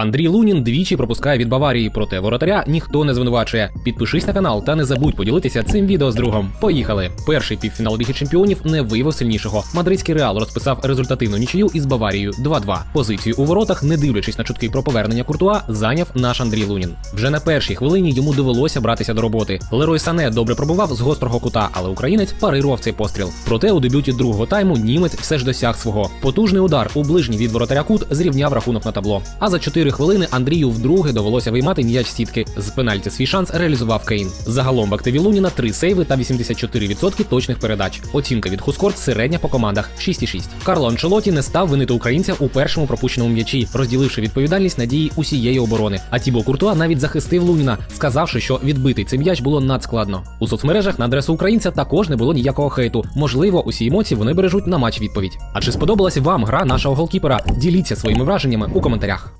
Андрій Лунін двічі пропускає від Баварії, проте воротаря ніхто не звинувачує. Підпишись на канал та не забудь поділитися цим відео з другом. Поїхали! Перший півфінал Ліги Чемпіонів не виявив сильнішого. Мадридський реал розписав результативну нічию із Баварією 2-2. Позицію у воротах, не дивлячись на чутки про повернення Куртуа, зайняв наш Андрій Лунін. Вже на першій хвилині йому довелося братися до роботи. Лерой Сане добре пробував з гострого кута, але українець парирував цей постріл. Проте у дебюті другого тайму німець все ж досяг свого. Потужний удар у ближній від воротаря кут зрівняв рахунок на табло. А за 4 хвилини Андрію вдруге довелося виймати м'яч сітки. З пенальті свій шанс реалізував Кейн. Загалом в активі Луніна 3 сейви та 84% точних передач. Оцінка від Хускорт середня по командах 6,6. Карло Анчелоті не став винити українця у першому пропущеному м'ячі, розділивши відповідальність надії усієї оборони. А Тібо Куртуа навіть захистив Луніна, сказавши, що відбитий цей м'яч було надскладно. У соцмережах на адресу українця також не було ніякого хейту. Можливо, усі емоції вони бережуть на матч відповідь. А чи сподобалась вам гра нашого голкіпера? Діліться своїми враженнями у коментарях.